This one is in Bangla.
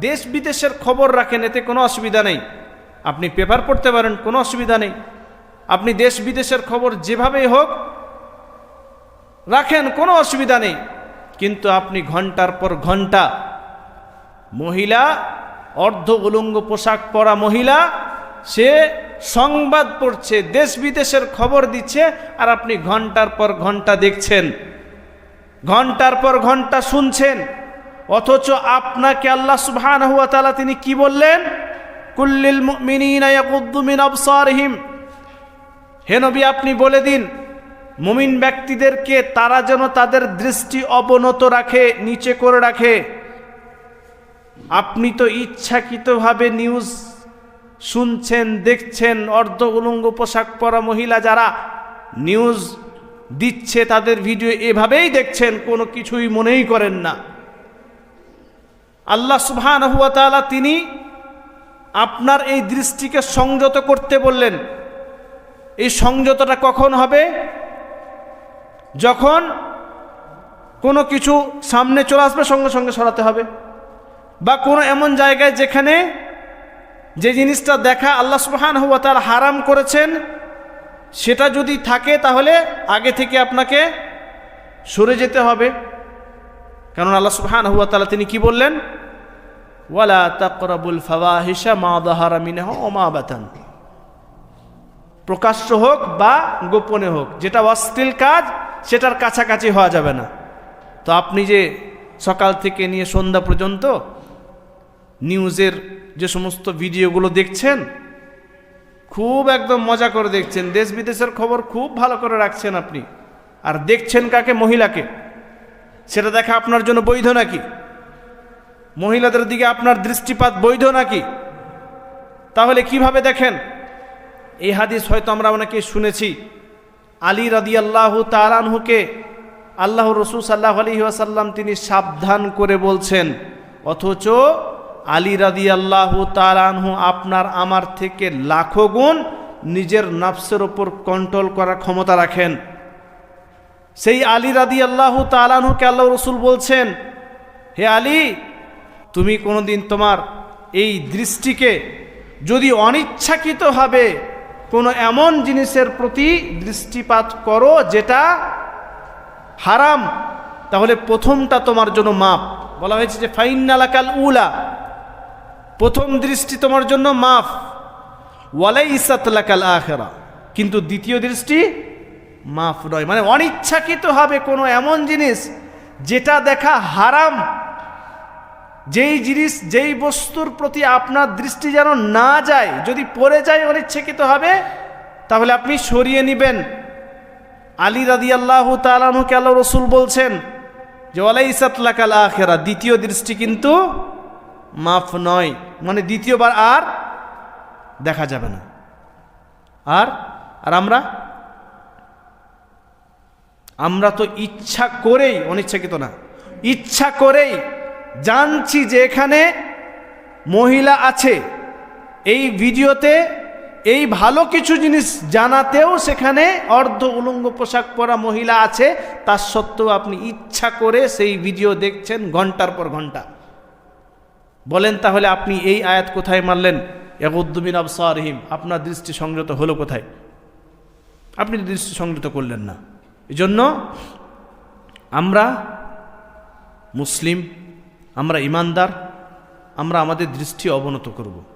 দেশ বিদেশের খবর রাখেন, এতে কোনো অসুবিধা নেই। আপনি পেপার পড়তে পারেন, কোনো অসুবিধা নেই। আপনি দেশ বিদেশের খবর যেভাবেই হোক রাখেন, কোনো অসুবিধা নেই। কিন্তু আপনি ঘণ্টার পর ঘণ্টা মহিলা, অর্ধ উলঙ্গ পোশাক পরা মহিলা, সে সংবাদ পড়ছে, দেশ বিদেশের খবর দিচ্ছে, আর আপনি ঘণ্টার পর ঘণ্টা দেখছেন। ঘণ্টার পর ঘণ্টা শুনছেন। অথচ আপনাকে আল্লাহ সুবহানাহু ওয়া তাআলা তিনি কি বললেন? কুল্লিল মুমিনিনা ইয়াকুদ্দু মিন আবসারহিম। হে নবী, আপনি বলে দিন, মুমিন ব্যক্তিদেরকে তারা যেন তাদের দৃষ্টি অবনত রাখে, নিচে করে রাখে। আপনি তো ইচ্ছাকৃতভাবে নিউজ শুনছেন, দেখছেন, অর্ধ উলঙ্গ পোশাক পরা মহিলা যারা নিউজ দিচ্ছে, তাদের ভিডিও এভাবেই দেখছেন, কোনো কিছুই মনেই করেন না। আল্লাহ সুবহান তিনি আপনার এই দৃষ্টিকে সংযত করতে বললেন। এই সংযতটা কখন হবে? যখন কোনো কিছু সামনে চলে আসবে, সঙ্গে সঙ্গে সরাতে হবে। বা কোনো এমন জায়গায় যেখানে যে জিনিসটা দেখা আল্লাহ সুবহান হুয়া তার হারাম করেছেন, সেটা যদি থাকে তাহলে আগে থেকে আপনাকে সরে যেতে হবে। কারণ আল্লাহ সুবহান হুয়া তালা তিনি কি বললেন? ওয়ালা তাকরাবুল ফাওয়াহিশা মা দাহারা মিনহা ও প্রকাশ্য হোক বা গোপনে হোক, যেটা অশ্লীল কাজ, সেটার কাছাকাছি হওয়া যাবে না। তো আপনি যে সকাল থেকে নিয়ে সন্ধ্যা পর্যন্ত নিউজের যে সমস্ত ভিডিওগুলো দেখছেন, খুব একদম মজা করে দেখছেন। দেশ বিদেশের খবর খুব ভালো করে রাখছেন আপনি। আর দেখছেন কাকে? মহিলাকে। সেটা দেখা আপনার জন্য বৈধ নাকি? মহিলাদের দিকে আপনার দৃষ্টিপাত বৈধ নাকি? তাহলে কীভাবে দেখেন? এই হাদিস হয়তো আমরা অনেকে শুনেছি। আলী রাদি আল্লাহ তালানহুকে আল্লাহ রসুল সাল্লাহ আলী ওয়াসাল্লাম তিনি সাবধান করে বলছেন, অথচ আলী রাদি আল্লাহ তালানহু আপনার আমার থেকে লাখো গুণ নিজের নফসের ওপর কন্ট্রোল করার ক্ষমতা রাখেন। সেই আলী রাদি আল্লাহ তালানহুকে আল্লাহ রসুল বলছেন, হে আলী তুমি কোনোদিন তোমার এই দৃষ্টিকে যদি অনিচ্ছাকৃতভাবে কোনো এমন জিনিসের প্রতি দৃষ্টিপাত করো যেটা হারাম, তাহলে প্রথমটা তোমার জন্য মাপ। বলা হয়েছে যে ফাইনালাকাল উলা, প্রথম দৃষ্টি তোমার জন্য মাফ। ওয়ালাই ইসাতলাকাল আখেরা, কিন্তু দ্বিতীয় দৃষ্টি মাফ নয়। মানে অনিচ্ছাকৃতভাবে কোনো এমন জিনিস যেটা দেখা হারাম যেই জিনিস, যেই বস্তুর প্রতি আপনার দৃষ্টি যেন না যায়, যদি পড়ে যায়, অনিচ্ছাকৃত হবে, তাহলে আপনি সরিয়ে নেবেন। আলী রাদি আল্লাহ তালানুকে আল্লাহ রসুল বলছেন যে ওয়ালাই ইসাতলাকাল আখেরা দ্বিতীয় দৃষ্টি কিন্তু মাফ নয় মানে দ্বিতীয়বার আর দেখা যাবে না। আর আর আমরা? আমরা তো ইচ্ছা করেই, অনিচ্ছাকৃত না, ইচ্ছা করেই জানছি যে এখানে মহিলা আছে। এই ভিডিওতে এই ভালো কিছু জিনিস জানাতেও সেখানে অর্ধ উলঙ্গ পোশাক পরা মহিলা আছে। তার সত্ত্বেও আপনি ইচ্ছা করে সেই ভিডিও দেখছেন ঘণ্টার পর ঘণ্টা। বলেন তাহলে আপনি এই আয়াত কোথায় মারলেন এগুদ্দুমিন আবসারহিম। আপনার দৃষ্টি সংযত হলো কোথায়? আপনি দৃষ্টি সংযত করলেন না। এজন্য আমরা মুসলিম আমরা ইমানদার আমরা আমাদের দৃষ্টি অবনত করব।